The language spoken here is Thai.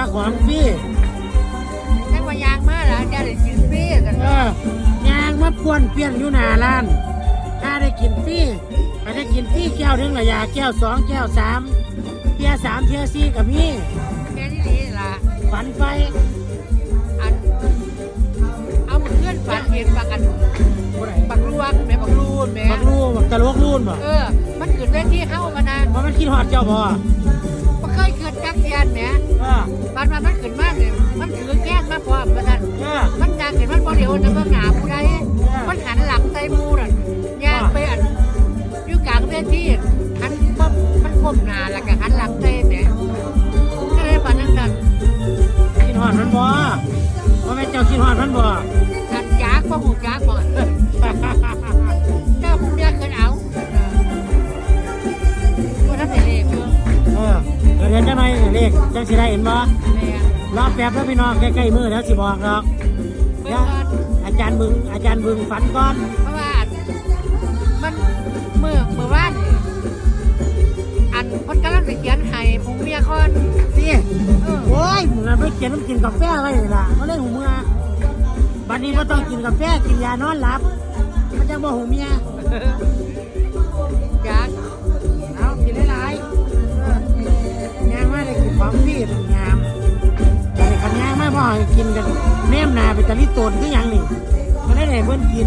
ว่าของฟรีแค่ว่ายางมาแล้วจะได้กินฟรีกันเออย่างมาป้วนเปี้ยนอยู่หน้าร้านถ้าได้กินฟรีถ้าได้กินฟรีแก้วหนึงละยาแก้วสองแก้วสามเทียสามเทียสี่กับพี่แค่นี้นี่ล่ะฝันไปอัน เอามือเคลื่อนฝันเห็นปากกันบ่ได้ปักลวกแม่ปักลูนแม่บักรูบักตะลวกรูนบ่เออ มันขึ้นเวทีเข้ามานะเพราะมันคิดฮอดเจ้าบ่บ่ เคยขึ้นจักเทียนแหม่เออบัดมามันขึ้นมาเนี่ยมันถือแก้งมาพร้อมกันนั่นเออ มันดังเห็นมันบ่เดียวนะเบิ่งหน้าผู้ใดมันหันหลังใส่หมู่นั่นย่างไปอันอยู่กลางเวทีหันปั๊บมันก้มหน้าแล้วก็หันหลังใส่แหม่ก็เลยฝันนั่นกันคิดฮอดมันบ่ว่าแม่นเจ้าคิดฮอดมันบ่ เดี๋ยวเดี๋ยวจะหน่อยเลขจังสิได้เห็นบ่แม่รอแป๊บแล้วพี่น้องใกล้ๆมือแล้วสิบอกหรอกเบิ่งเดี๋ยวก่อนอาจารย์บึงอาจารย์บึงฝันก่อนเพราะว่ามันเมื่อเมื่อวานนี่อันคนกำลังสิเขียนให้ผมเมียก่อนนี่เออโอ้ยมึงอะไปเขียนมันกินกาแฟไว้นี่ล่ะมันเลยหูเมื่อบัดนี้บ่ต้องกินกาแฟกินยานอนหลับมันจะบ่หูเมีย นของฟรีเป็นงามแต่ขันยางมาบ่ให้กินกันแนมนาเป็นตะลิตนคือหยังนี่มันได้ไหนเพิ่นกิน